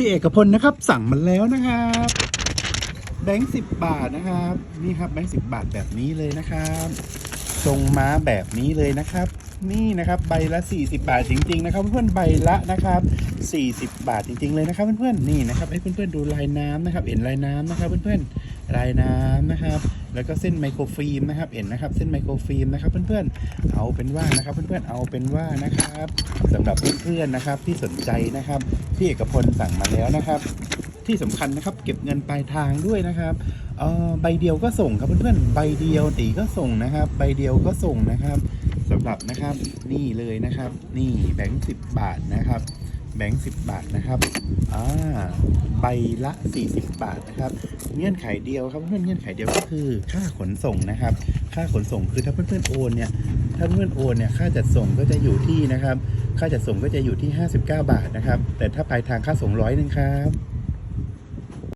พี่เอกพลนะครับ สั่งมาแล้วนะครับแบงค์สิบบาทนะครับ นี่ครับแบงค์สิบบาทแบบนี้เลยนะครับทรงม้าแบบนี้เลยนะครับ นี่นะครับใบละ 40 บาทจริง ๆ นะครับ เพื่อนๆใบละนะครับ 40 บาทจริง ๆ เลยนะครับ เพื่อนๆนี่นะครับให้เพื่อนๆดูลายน้ำนะครับ เห็นลายน้ำนะครับ เพื่อนๆลายน้ำนะครับ แล้วก็เส้นไมโครฟิล์มนะครับ เห็นนะครับ เส้นไมโครฟิล์มนะครับ เพื่อนๆ เอาเป็นว่านะครับ เพื่อนๆ เอาเป็นว่านะครับสำหรับเพื่อนๆ นะครับ ที่สนใจนะครับ พี่เอกพลสั่งมาแล้วนะครับที่สำคัญนะครับเก็บเงินปลายทางด้วยนะครับใบเดียวก็ส่งครับเพื่อนๆใบเดียวตีก็ส่งนะครับ ใบเดียวก็ส่งนะครับสำหรับนะครับนี่เลยนะครับ นี่แบงค์สิบบาทนะครับ แบงค์สิบบาทนะครับอ่าใบละ 40 บาทนะครับ เงื่อนไขเดียวครับเพื่อนๆเงื่อนไขเดียวก็คือค่าขนส่งนะครับ ค่าขนส่งคือถ้าเพื่อนๆโอนเนี่ยถ้าเพื่อนๆโอนเนี่ยค่าจัดส่งก็จะอยู่ที่นะครับ ค่าจัดส่งก็จะอยู่ที่ 59 บาทนะครับ แต่ถ้าปลายทางค่าส่งร้อยหนึ่งครับ